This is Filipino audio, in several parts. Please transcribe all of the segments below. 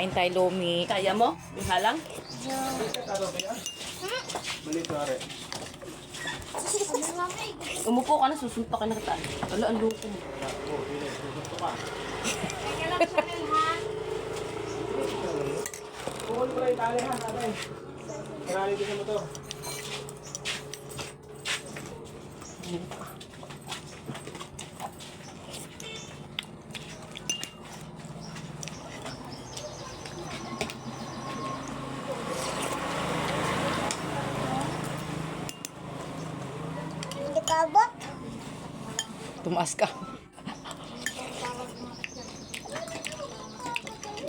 Kain tayo, Lomi. Kaya mo? Yung halang? Mali pare. Umupo ka na, susuntok ka na kita. Ala, ang loko mo. Bukol ko lang yung tali ha, tatay. Marami din mo to. Tumaas ka.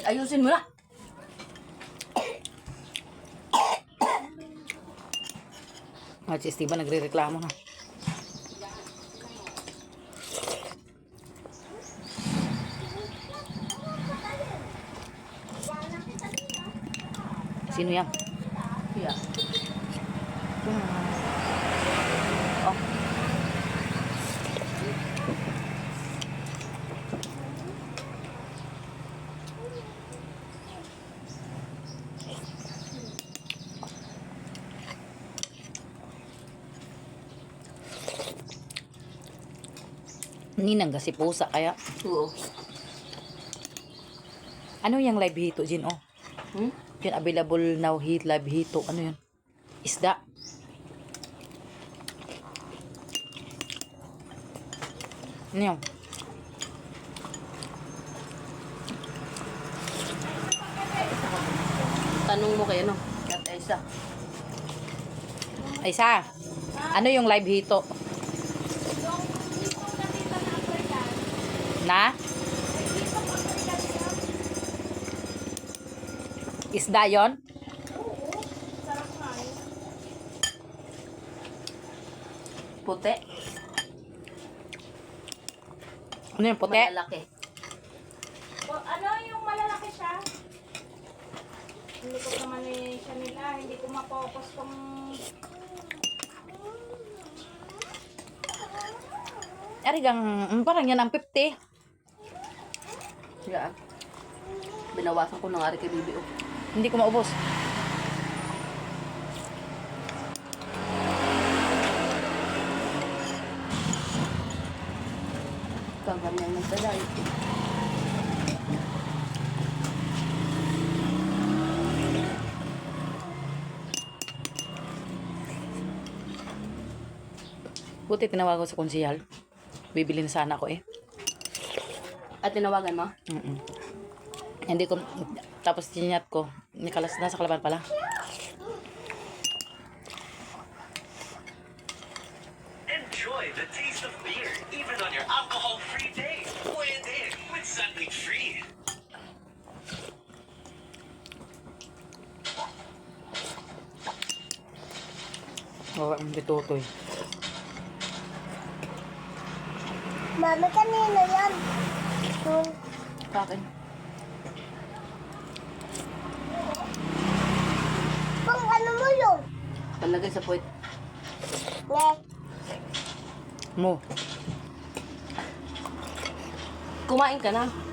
Ayusin mo na. Ah, si Esteban nagre-reklamo na. Sino yan? Kaya. Oh. Ninang kasi pusa kaya. Oo. Ano yung live hito, Jin? Oh, Hmm? yung available now hit live hito. Ano yun? Isda. Ano yun? Tanong mo kayo, no? At isa. Ay, sa. Ano yung live hito? Na? Isda yon? Puti. Ano yung puti? Malalaki. Ano yung malalaki siya? Hindi ko naman eh, siya nila. Hindi ko mapokus kung... Arigang, mm, parang yan ang 50. Kaya. Binawasan ko ng ari kay Bibi. Oh. Hindi ko maubos. Kaganyan ng taday. Buti tinawag ko sa konsihal. Bibili na sana ako eh. At tinawagan mo? Mm-mm. Hindi ko, tapos chinyat ko. Nikalas na sa kalaban pala. Enjoy the taste of beer, even on your alcohol-free day. Pwede with Sunday Free. Oo, ang bitutoy. Mami, kanina yan. Sa akin. Pang ano mo yun? Palagay sa puwet. Ne. Mo. Kumain ka na.